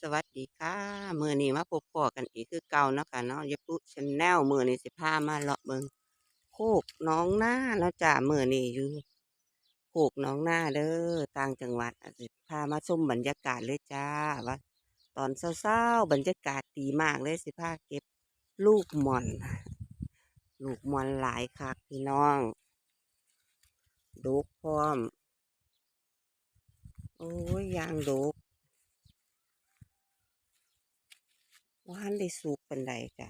สวัสดีค่ะ มือนี้มาพบพอกันอีกคือเก่าเนาะค่ะเนาะยปุชแนลมือนี้สิพามาเลาะเบิ่งโคกหนองหน้าเนาะจ้ะมื้อนี้อยู่โคกหนองหน้าเด้อต่างจังหวัดสิพามาชมบรรยากาศเลยจ้าว่าตอนเช้าๆบรรยากาศดีมากเลยสิพาเก็บลูกมอน ลูกมอนหลายคักพี่น้องดกพร้อม โอ้ยยางดก ว่านได้สุกปันใดจ้ะ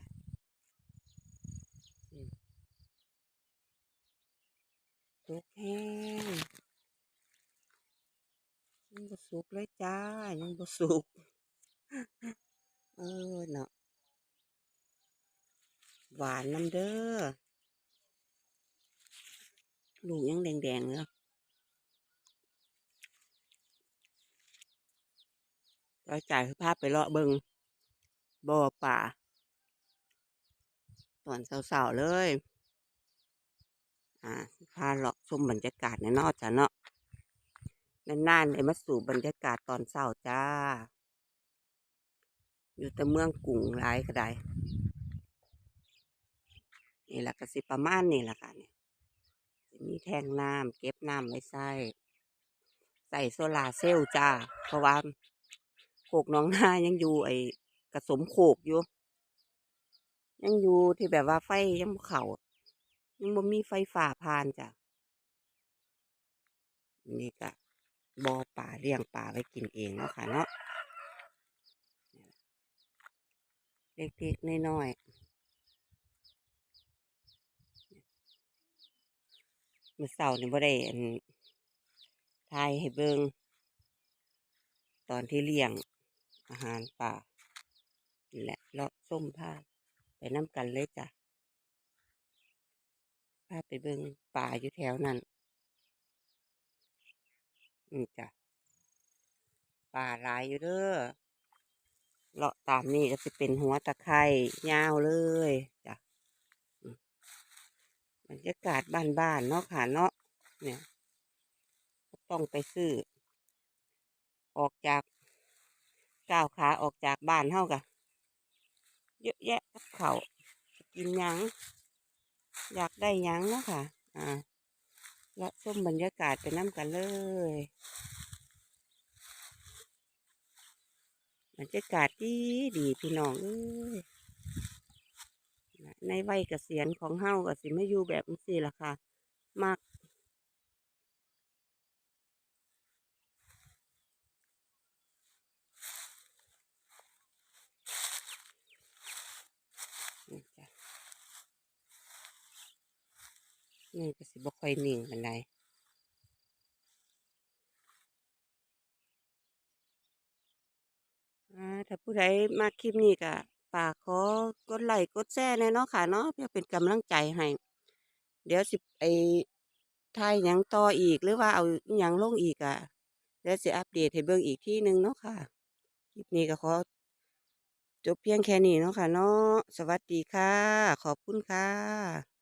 อืมสุกแห้งยังบ่สุกเลยจ้า ยังบ่สุก เออเนาะหวานน้ำเด้อลูกยังแดงๆเนาะก็จ่ายภาพไปเลาะเบิง บ่อป่าตอนเสาๆเลย อ่าพาเลาะชมบรรยากาศในนอกจ้ะเนาะนานๆได้มาสู่บรรยากาศตอนเช้าจ้า อยู่แต่เมืองกรุงหลายก็ได้นี่แหละก็สิประมาณนี่แหละค่ะเนี่ยมีแทงน้ำเก็บน้ำไว้ใส่ใส่โซลาเซลล์จ้า เพราะว่าโขกน้องหน้ายังอยู่ไอ กระสมโขกอยู่ยังอยู่ที่แบบว่าไฟยังบ่เขายังบ่มีไฟฟ้าผ่านจ้ะนี่ก็บ่อป่าเลี้ยงปลาไว้กินเองเนาะค่ะเนาะเล็กๆน้อยๆเมื่อเช้านี่บ่ได้อันถ่ายให้เบิงตอนที่เลี้ยงอาหารป่า นี่แหละเลาะส้มผ้าไปน้ำกันเลยจ้ะพาไปเบิงป่าอยู่แถวนั้นนี่จ้ะป่าหลายอยู่เด้อเลาะตามนี่ก็จะเป็นหัวตะไคร่ยาวเลยจ้ะมบรรยากาศบ้านๆเนาะค่ะเนาะเนี่ยต้องไปซื้อ ออกจากก้าวขาออกจากบ้านเฮากะ เยอะแยะกับเขากินยัง อยากได้ยังเนาะค่ะ อ่าและชมบรรยากาศไปน้ำกันเลยบรรยากาศดีดีพี่น้องเอ้ยในวัยเกษียณของเฮาก็สิมาอยู่แบบนี้ล่ะค่ะมัก นี่ก็สิบ่ค่อยนิ่งปานใดถ้าผู้ใดมาคลิปนี้ก็ฝากขอกดไลค์กดแชร์แน่เนาะค่ะเนาะเพื่อเป็นกำลังใจให้ เดี๋ยวสิไปถ่ายหยังต่ออีกหรือว่าเอาหยังลงอีกอะเดี๋ยวสิอัปเดตให้เบิ่งอีกที่หนึ่งเนาะค่ะ คลิปนี้ก็ขอจบเพียงแค่นี้เนาะค่ะเนาะสวัสดีค่ะ ขอบคุณค่ะ